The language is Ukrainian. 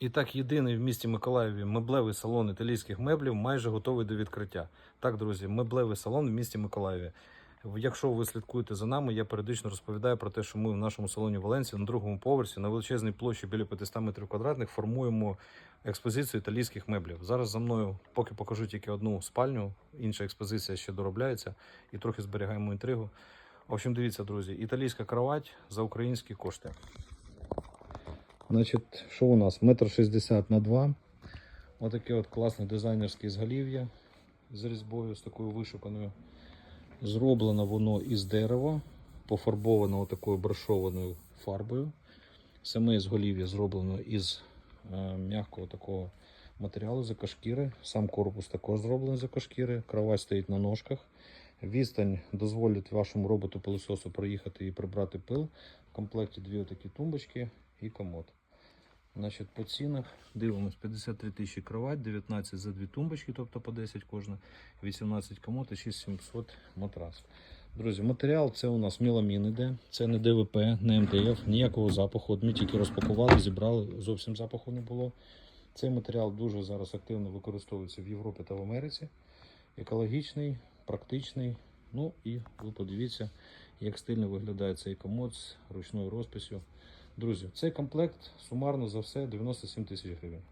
І так, єдиний в місті Миколаєві меблевий салон італійських меблів майже готовий до відкриття. Так, друзі, меблевий салон в місті Миколаєві. Якщо ви слідкуєте за нами, я періодично розповідаю про те, що ми в нашому салоні Валенсії на другому поверсі на величезній площі біля 500 метрів квадратних формуємо експозицію італійських меблів. Зараз за мною поки покажу тільки одну спальню, інша експозиція ще доробляється і трохи зберігаємо інтригу. В общем, дивіться, друзі, італійська кровать за українські кошти. Значить, що у нас? Метр шістдесят на два. Отаке от класне дизайнерське зголів'я з різьбою, з такою вишуканою. Зроблено воно із дерева, пофарбовано такою брошованою фарбою. Саме зголів'я зроблено із е, м'якого такого матеріалу з екошкіри. Сам корпус також зроблений з екошкіри. Кровать стоїть на ножках. Відстань дозволить вашому роботу пилососу проїхати і прибрати пил. В комплекті дві отакі тумбочки і комод. Значить, по цінах дивимось 53 тисячі кровать, 19 за дві тумбочки, тобто по 10 кожна, 18 комод і 6700 матрас. Друзі, матеріал це у нас меламін іде, це не ДВП, не МДФ, ніякого запаху. От ми тільки розпакували, зібрали, зовсім запаху не було. Цей матеріал дуже зараз активно використовується в Європі та в Америці. Екологічний, практичний. Ну і ви подивіться, як стильно виглядає цей комод з ручною розписю. Друзі, цей комплект сумарно за все 97 тисяч гривень.